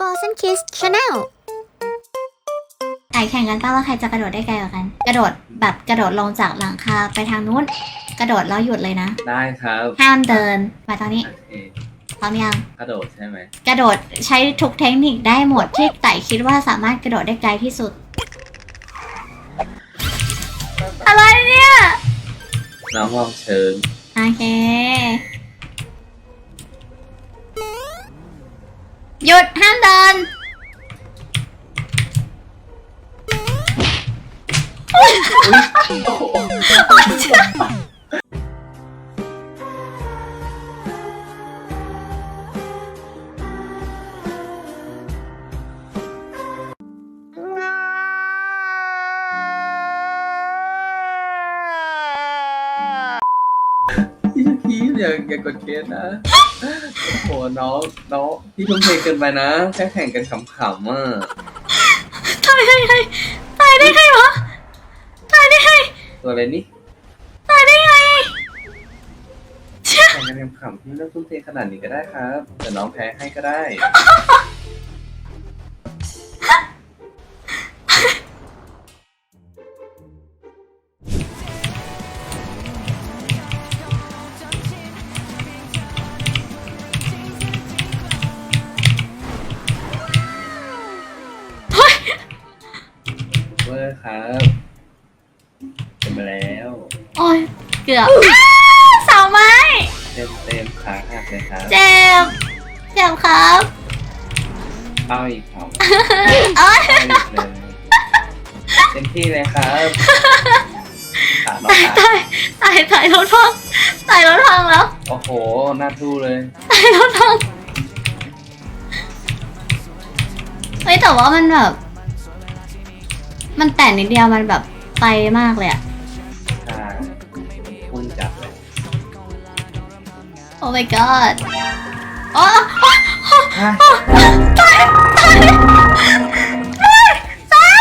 Frozen Kiss Channel ไก่แข่งกันป้าว่าใครจะกระโดดได้ไกลกว่ากัน กระโดดแบบกระโดดลงจากหลังคาไปทางนู้น กระโดดแล้วหยุดเลยนะ ได้ครับห้ามเดิน มาทางนี้โอเคพร้อมยัง กระโดดใช่ไหมกระโดดใช้ทุกเทคนิคได้หมดที่ไต่คิดว่าสามารถกระโดดได้ไกลที่สุด อะไรเนี่ย น้องลองเชิญโอเค หยุดห้ามเดินพี่ชคีอย่าอย่ากดเคสนะ โอ้โหน้องน้องพี่ทุ่มเทเกินไปนะแค่แข่งกันขำๆอะตายได้ไงตายได้ไงวะตายได้ไงตัวอะไรนี่ตายได้ไงเชี่ยแข่งกันขำๆพี่ไม่ต้องทุ่มเทขนาดนี้ก็ได้ครับ แต่น้องแพ้ให้ก็ได้ เวอร์ครับเป็นมาแล้วโอ้ยเกือบสาวไม้เต็มเต็มขาหักเลยครับ เจ็บเจ็บครับเอาอีกครับโอ้ยเอาอีกเลยเต็มที่เลยครับขาน้องขาตายตายตายรถพังตายรถพังแล้วโอ้โหหน้าทู่เลยตายรถพังเฮ้ยแต่ว่ามันแบบ มันแต่นิดเดียวมันแบบไปมากเลยอะใช่พุ่งจับเลยโอ้ my god โอ้ฮะตายตายตาย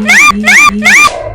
No, no, no, no!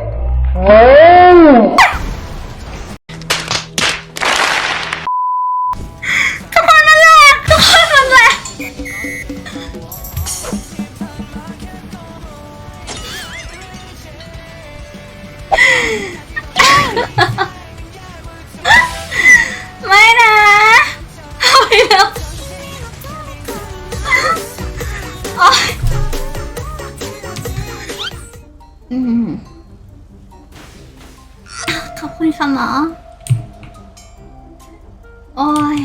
ขอบคุณค่ะหมอ โอ้ย